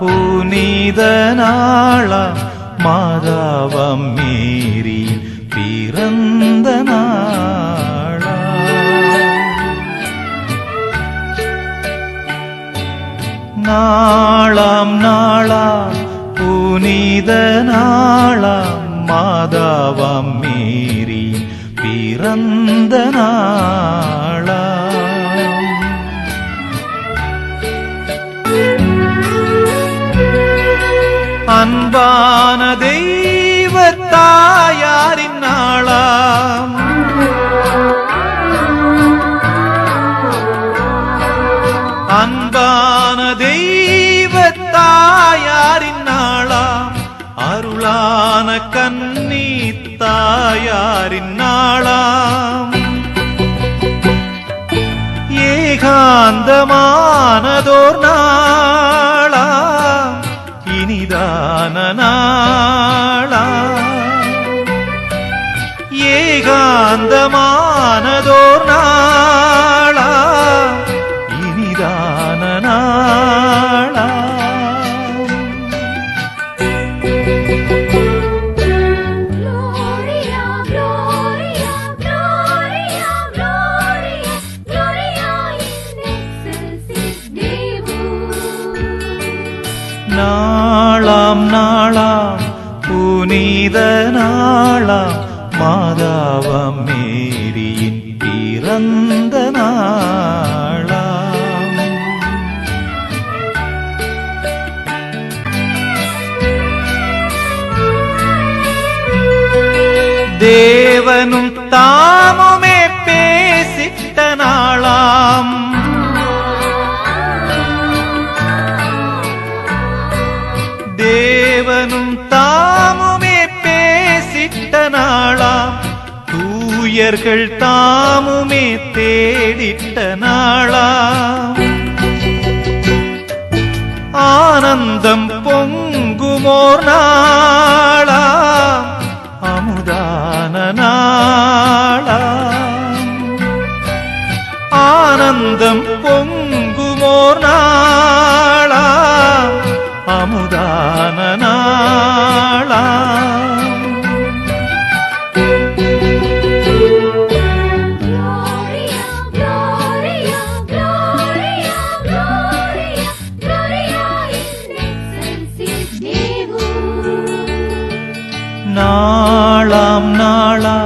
புனித நாளாம் மாதாவம் மீறி பிறந்த நாளா நாளாம் நாளா புனித நாளாம் மாதாவம் மீறி பிறந்த நாளா அன்பான தெய்வ தாயாரின் நாளாம். அன்பான தெய்வ தாயாரின் நாளாம். அருளான கன்னி தாயாரின் நாளாம். ஏகாந்தமானதோர் நான் இனிதான நாளாம் நாளாம் நாளாம் புனித நாளாம் மாதாவம் மேரியின் பிறந்த நாளாம். தேவனும் தாமுமே தேவனும் தாமுமே பேசிட்ட நாளாம். தூயர்கள் தாமுமே தேடிட்ட நாளாம். ஆனந்தம் பொங்குமோர் நாளா அமுதான நாளா ஆனந்தம் பொங்குமோர் நாளா அமுதான நாளா நாளாம் நாளா